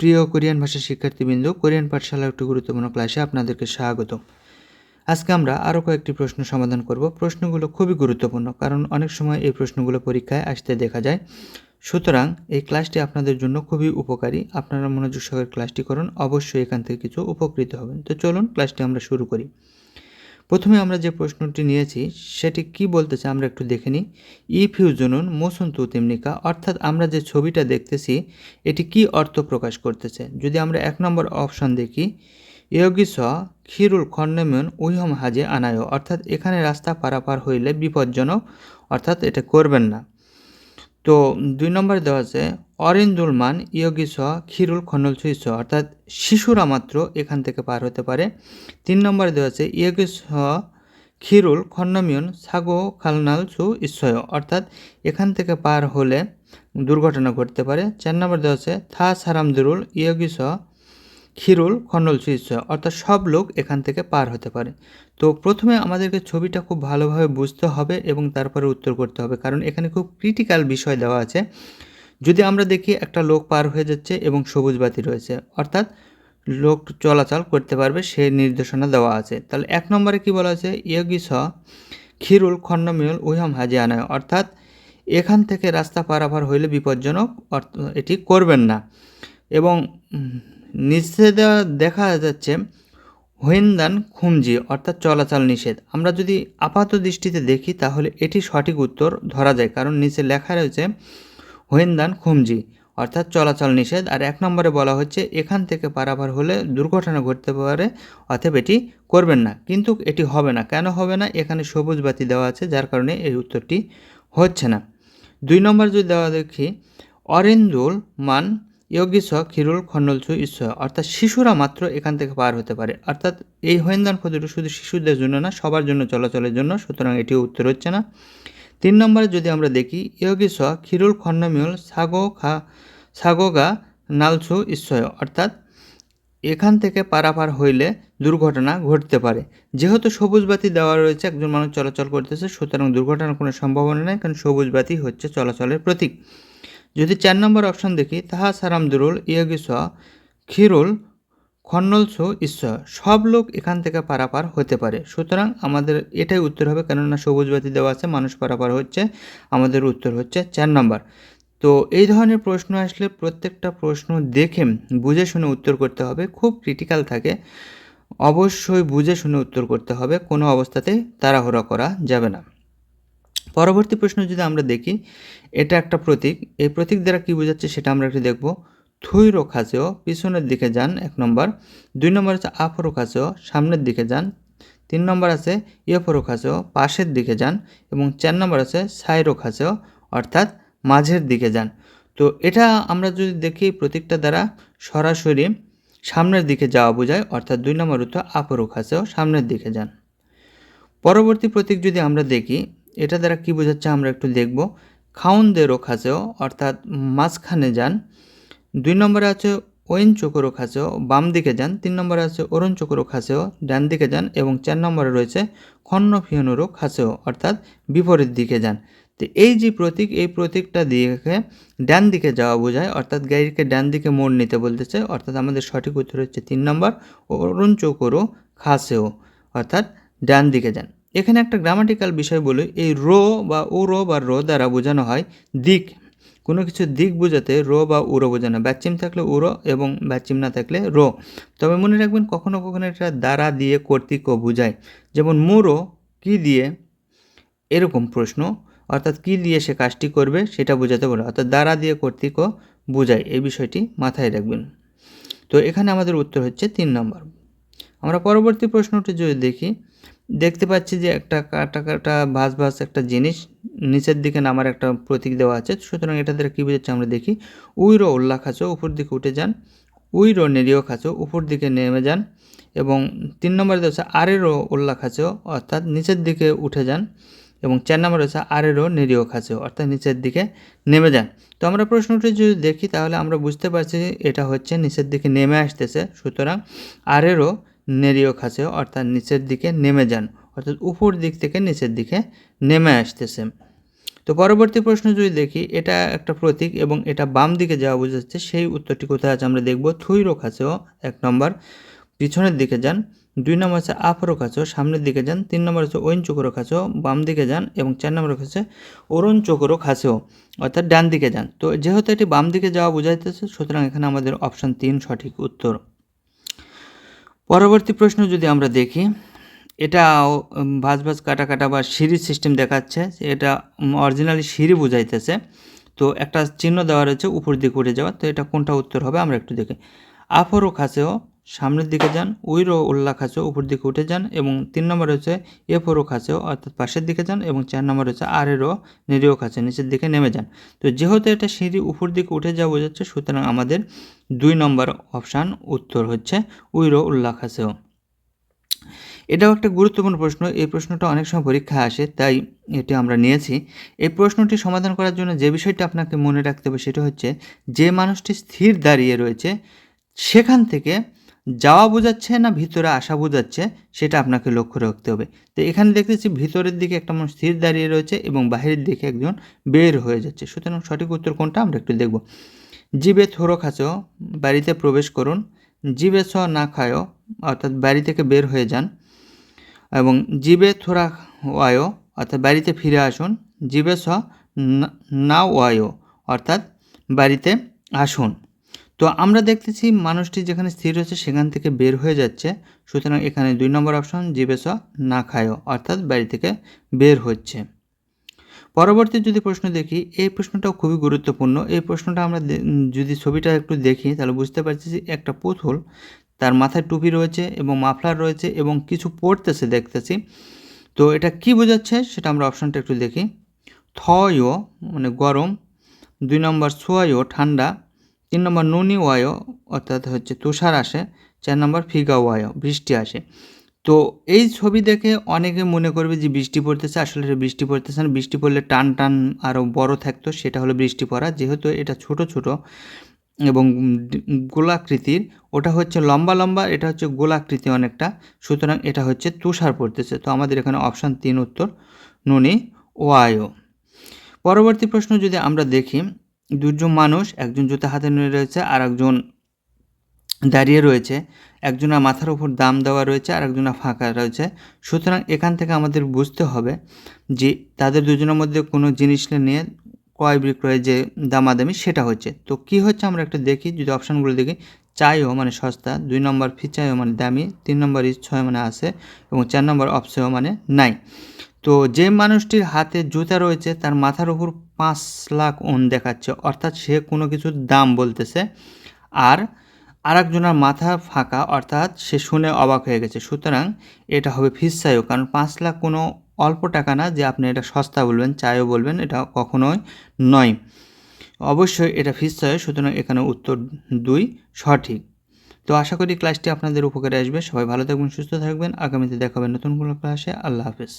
প্রিয় কোরিয়ান ভাষা শিক্ষার্থীবৃন্দ, কোরিয়ান পাঠশালার একটি গুরুত্বপূর্ণ ক্লাসে আপনাদেরকে স্বাগত। আজকে আমরা আরও কয়েকটি প্রশ্ন সমাধান করব। প্রশ্নগুলো খুবই গুরুত্বপূর্ণ, কারণ অনেক সময় এই প্রশ্নগুলো পরীক্ষায় আসতে দেখা যায়। সুতরাং এই ক্লাসটি আপনাদের জন্য খুবই উপকারী। আপনারা মনোযোগ সহকারে ক্লাসটি করুন। অবশ্যই এখান থেকে কিছু উপকৃত হবেন। তো চলুন ক্লাসটি আমরা শুরু করি। প্রথমে আমরা যে প্রশ্নটি নিয়েছি, সেটি কি বলতেছে আমরা একটু দেখে নিই। ই ফিউজনুন মোসন্তু তেমনিকা। অর্থাৎ আমরা যে ছবিটা দেখতেছি, এটি কি অর্থ প্রকাশ করতেছে? যদি আমরা এক নম্বর অপশন দেখি, ইয়োগী স ক্ষীরুল খন্ডমেন উইহম হাজে আনায়। অর্থাৎ এখানে রাস্তা পারাপার হইলে বিপজ্জনক, অর্থাৎ এটা করবেন না। তো দুই নম্বরে দেওয়া আছে অরিন্দুল মান ইয়গিস খিরুল খনল সুইস অর্থাৎ শিশুরা মাত্র এখান থেকে পার হতে পারে। তিন নম্বরে দেওয়া আছে, ইয়োগী ইয়গিস ক্ষীরুল খন্নমিয়ন সাগো খালনাল সু ইস্বয় অর্থাৎ এখান থেকে পার হলে দুর্ঘটনা ঘটতে পারে। চার নম্বর দেওয়া আছে, থা সারামদুরুল ইয়গিস খিরুল খন্ডল সুইস অর্থাৎ সব লোক এখান থেকে পার হতে পারে। তো প্রথমে আমাদেরকে ছবিটা খুব ভালোভাবে বুঝতে হবে এবং তারপরে উত্তর করতে হবে, কারণ এখানে খুব ক্রিটিক্যাল বিষয় দেওয়া আছে। যদি আমরা দেখি একটা লোক পার হয়ে যাচ্ছে এবং সবুজ বাতি রয়েছে, অর্থাৎ লোক চলাচল করতে পারবে সেই নির্দেশনা দেওয়া আছে। তাহলে এক নম্বরে কি বলা আছে? ইয়গিস খিরুল খন্ডমিয়ল উইহাম হাজি আনায় অর্থাৎ এখান থেকে রাস্তা পারাপার হইলে বিপজ্জনক, অর্থ এটি করবেন না। এবং নিচে দেওয়া দেখা যাচ্ছে হোয়েন্দান খুমজি, অর্থাৎ চলাচল নিষেধ। আমরা যদি আপাত দৃষ্টিতে দেখি, তাহলে এটি সঠিক উত্তর ধরা যায়, কারণ নিচে লেখা রয়েছে হোয়েন্দান খুমজি, অর্থাৎ চলাচল নিষেধ। আর এক নম্বরে বলা হচ্ছে, এখান থেকে পারাপার হলে দুর্ঘটনা ঘটতে পারে, অতএব এটি করবেন না। কিন্তু এটি হবে না। কেন হবে না? এখানে সবুজ বাতি দেওয়া আছে, যার কারণে এই উত্তরটি হচ্ছে না। দুই নম্বর যদি দেওয়া দেখি, অরিন্দুল মান ইয়গিস খিরুল খন্ডলসু ঈশ্বর, অর্থাৎ শিশুরা মাত্র এখান থেকে পার হতে পারে। অর্থাৎ এই হয়েন্দান ক্ষতিটি শুধু শিশুদের জন্য না, সবার জন্য, চলাচলের জন্য, সুতরাং এটিও উত্তর হচ্ছে না। তিন নম্বরে যদি আমরা দেখি ইয়গিস খিরুল খন্ডমিউল সাগো খা সাগোগা নালসু ঈশ্বয় অর্থাৎ এখান থেকে পারাপার হইলে দুর্ঘটনা ঘটতে পারে। যেহেতু সবুজ বাতি দেওয়া রয়েছে, একজন মানুষ চলাচল করতেছে, সুতরাং দুর্ঘটনার কোনো সম্ভাবনা নেই, কারণ সবুজ বাতি হচ্ছে চলাচলের প্রতীক। যদি চার নম্বর অপশন দেখি, তাহা সারামদুরুল ইয়গিস খিরুল খন্নলসু ঈশ্বর সব লোক এখান থেকে পারাপার হতে পারে। সুতরাং আমাদের এটাই উত্তর হবে, কেননা সবুজ বাতি দেওয়া আছে, মানুষ পারাপার হচ্ছে, আমাদের উত্তর হচ্ছে চার নম্বর। তো এই ধরনের প্রশ্ন আসলে প্রত্যেকটা প্রশ্ন দেখে বুঝে শুনে উত্তর করতে হবে, খুব ক্রিটিক্যাল থাকে। অবশ্যই বুঝে শুনে উত্তর করতে হবে, কোনো অবস্থাতেই তাড়াহুড়া করা যাবে না। পরবর্তী প্রশ্ন যদি আমরা দেখি, এটা একটা প্রতীক। এই প্রতীক দ্বারা কী বোঝাচ্ছে সেটা আমরা একটু দেখব। থুইরো খাসেও পিছনের দিকে যান, এক নম্বর। দুই নম্বর আছে আফরো খাসেও সামনের দিকে যান। তিন নম্বর আছে ইয়ফরো খাসেও পাশের দিকে যান এবং চার নম্বর আছে সাইরো খাসেও অর্থাৎ মাঝের দিকে যান। তো এটা আমরা যদি দেখি প্রতীকটা দ্বারা, সরাসরি সামনের দিকে যাওয়া বোঝায়, অর্থাৎ দুই নম্বর উত্তর আপরো খাসেও সামনের দিকে যান। পরবর্তী প্রতীক যদি আমরা দেখি এটা দ্বারা কী বোঝাচ্ছে আমরা একটু দেখব। খাউন দেরো খাসেও অর্থাৎ মাঝখানে যান। দুই নম্বরে আছে ওয়েন চোকরো খাসেও বাম দিকে যান। তিন নম্বরে আছে অরুণ চোকরো খাসেও ডান দিকে যান এবং চার নম্বরে রয়েছে খন্ন ফিয়নুরো খাসেও অর্থাৎ বিপরীত দিকে যান। তো এই যে প্রতীক, এই প্রতীকটা দিয়ে ডান দিকে যাওয়া বোঝায়, অর্থাৎ গাড়িকে ডান দিকে মোড় নিতে বলতেছে অর্থাৎ আমাদের সঠিক উত্তর হচ্ছে তিন নম্বর অরুণ চোকরো খাসেও অর্থাৎ ডান দিকে যান। এখানে একটা গ্রামাটিক্যাল বিষয় বলি, এই রো বা ও রো বা রো দ্বারা বোঝানো হয় দিক। কোনো কিছু দিক বোঝাতে রো বা উরো বোঝানো ব্যাচিম থাকলে উরো এবং ব্যাচিম না থাকলে রো। তবে মনে রাখবেন, কখনো কখনো এটা দ্বারা দিয়ে কর্তৃকও বোঝায়। যেমন মুরো কি দিয়ে? এরকম প্রশ্ন। অর্থাৎ কি দিয়ে সে কাজটি করবে সেটা বোঝাতে বলে। অর্থাৎ দ্বারা দিয়ে কর্তৃকও বোঝায়। এই বিষয়টি মাথায় রাখবেন। তো এখানে আমাদের উত্তর হচ্ছে তিন নম্বর। আমরা পরবর্তী প্রশ্নটি যদি দেখি দেখতে পাচ্ছি যে একটা কাটা কাটা ভাস ভাস একটা জিনিস নিচের দিকে নামার একটা প্রতীক দেওয়া আছে। সুতরাং এটা দ্বারা কী বোঝাচ্ছে আমরা দেখি, উইরো উল্লাহ খাঁচো, উপর দিকে উঠে যান। উইরো নেরিও খাঁচো, উপর দিকে নেমে যান এবং তিন নম্বরে আছে আরেরও উল্লাহ খাঁচো, অর্থাৎ নিচের দিকে উঠে যান এবং চার নম্বর রয়েছে আরেরও নিরীহ খাঁচো, অর্থাৎ নিচের দিকে নেমে যান। তো আমরা প্রশ্নটি যদি দেখি তাহলে আমরা বুঝতে পারছি এটা হচ্ছে নিচের দিকে নেমে আসতেছে। সুতরাং আরেরও নেরিও খাসে অর্থাৎ নিচের দিকে নেমে যান, অর্থাৎ উপর দিক থেকে নিচের দিকে নেমে আসতেছে। তো পরবর্তী প্রশ্ন যদি দেখি, এটা একটা প্রতীক এবং এটা বাম দিকে যাওয়া বোঝাচ্ছে, সেই উত্তরটি কোথায় আছে আমরা দেখব। থুইরো কাছেও এক নম্বর। পিছনের দিকে যান, দুই নম্বর হচ্ছে আফরো কাছেও সামনের দিকে যান, তিন নম্বর হচ্ছে ওইন চোকরো কাছেও বাম দিকে যান এবং চার নম্বর হচ্ছে অরুণ চোকরো কাছেও অর্থাৎ ডান দিকে যান। তো যেহেতু এটি বাম দিকে যাওয়া বোঝাইতেছে, সুতরাং এখানে আমাদের অপশান তিন সঠিক উত্তর। পরবর্তী প্রশ্ন যদি আমরা দেখি এটা ভাজ ভাজ কাটা কাটা বা সিঁড়ি সিস্টেম দেখাচ্ছে, এটা অরিজিনালি সিঁড়ি বুঝাইতেছে। তো একটা চিহ্ন দেওয়া রয়েছে, উপর দিকে উঠে যাওয়া। তো এটা কোনটা উত্তর হবে, আমরা একটু দেখি। আফরো খাসেও সামনের দিকে যান, উইরো উল্লাহ খাসেও উপর দিকে উঠে যান এবং তিন নম্বর হচ্ছে এফোরও খাসেও অর্থাৎ পাশের দিকে যান এবং চার নম্বর হচ্ছে আরেরও নিরিও খাসে নিচের দিকে নেমে যান। তো যেহেতু এটা সিঁড়ি উপর দিকে উঠে যাওয়া বোঝাচ্ছে, সুতরাং আমাদের দুই নম্বর অপশান উত্তর হচ্ছে উইরো উল্লা খাসেও এটাও একটা গুরুত্বপূর্ণ প্রশ্ন, এই প্রশ্নটা অনেক সময় পরীক্ষা আসে, তাই এটি আমরা নিয়েছি। এই প্রশ্নটি সমাধান করার জন্য যে বিষয়টা আপনাকে মনে রাখতে হবে সেটা হচ্ছে, যে মানুষটি স্থির দাঁড়িয়ে রয়েছে, সেখান থেকে যাওয়া বোঝাচ্ছে না ভিতরে আসা বোঝাচ্ছে, সেটা আপনাকে লক্ষ্য রাখতে হবে। তো এখানে দেখতেছি ভিতরের দিকে একটা মানুষ স্থির দাঁড়িয়ে রয়েছে এবং বাহিরের দিকে একজন বের হয়ে যাচ্ছে। সুতরাং সঠিক উত্তর কোনটা আমরা একটু দেখব। জিবে থোরো খাচো, বাড়িতে প্রবেশ করুন। জিবে ছ না খায়ও অর্থাৎ বাড়ি থেকে বের হয়ে যান। এবং জিবে থোরা ওয়ায়ো, অর্থাৎ বাড়িতে ফিরে আসুন। জিবে না- না ওয়ায়ো, অর্থাৎ বাড়িতে আসুন। তো আমরা দেখতেছি মানুষটি যেখানে স্থির হচ্ছে সেখান থেকে বের হয়ে যাচ্ছে। সুতরাং এখানে দুই নম্বর অপশন জিবে না খায়ও অর্থাৎ বাড়ি থেকে বের হচ্ছে। পরবর্তী যদি প্রশ্ন দেখি, এই প্রশ্নটাও খুবই গুরুত্বপূর্ণ। এই প্রশ্নটা আমরা যদি ছবিটা একটু দেখি, তাহলে বুঝতে পারছি যে একটা পুতুল, তার মাথায় টুপি রয়েছে এবং মাফলার রয়েছে এবং কিছু পড়তেছে দেখতেছি। তো এটা কি বোঝাচ্ছে সেটা আমরা অপশানটা একটু দেখি। থয়ও মানে গরম। দুই নম্বর সোয়াইও ঠান্ডা। তিন নম্বর নুনি ওয়ায়ো, অর্থাৎ হচ্ছে তুষার আসে। চার নম্বর ফিগা ওয়ায়ো, বৃষ্টি আসে। তো এই ছবি দেখে অনেকে মনে করবে যে বৃষ্টি পড়তেছে, আসলে বৃষ্টি পড়তেছে না। বৃষ্টি পড়লে টান টান আরও বড় থাকতো, সেটা হলো বৃষ্টি পড়া। যেহেতু এটা ছোট ছোট এবং গোলাকৃতির, ওটা হচ্ছে লম্বা লম্বা, এটা হচ্ছে গোলাকৃতি অনেকটা। সুতরাং এটা হচ্ছে তুষার পড়তেছে। তো আমাদের এখানে অপশান তিন উত্তর, নুনি ওয়ায়ো। পরবর্তী প্রশ্ন যদি আমরা দেখি দুজন মানুষ, একজন জুতা হাতে নিয়ে রয়েছে আর একজন দাঁড়িয়ে রয়েছে। একজনের মাথার উপর দাম দেওয়া রয়েছে আর একজনের ফাঁকা রয়েছে। সুতরাং এখান থেকে আমাদের বুঝতে হবে যে তাদের দুজনের মধ্যে কোনো জিনিস নিয়ে ক্রয় বিক্রয় যে দামাদামি সেটা হচ্ছে। তো কি হচ্ছে আমরা একটা দেখি, যদি অপশানগুলো দেখি, চাইও মানে সস্তা, দুই নম্বর ফিচাইও মানে দামি, তিন নম্বর ইচ্ছয় মানে আছে এবং চার নম্বর অপসেও মানে নাই। তো যে মানুষটির হাতে জুতা রয়েছে, তার মাথার উপর পাঁচ লাখ ওন দেখাচ্ছে, অর্থাৎ সে কোনো কিছুর দাম বলতেছে। আর আরেকজনের মাথা ফাঁকা, অর্থাৎ সে শুনে অবাক হয়ে গেছে। সুতরাং এটা হবে ফিসাইও কারণ পাঁচ লাখ কোনো অল্প টাকা না যে আপনি এটা সস্তা বলবেন চাইও বলবেন, এটা কখনোই নয়। অবশ্যই এটা ফিসাইও সুতরাং এখানে উত্তর দুই সঠিক। তো আশা করি ক্লাসটি আপনাদের উপকারে আসবে। সবাই ভালো থাকবেন, সুস্থ থাকবেন। আগামীতে দেখাবেন নতুন কোনো ক্লাসে। আল্লাহ হাফেজ।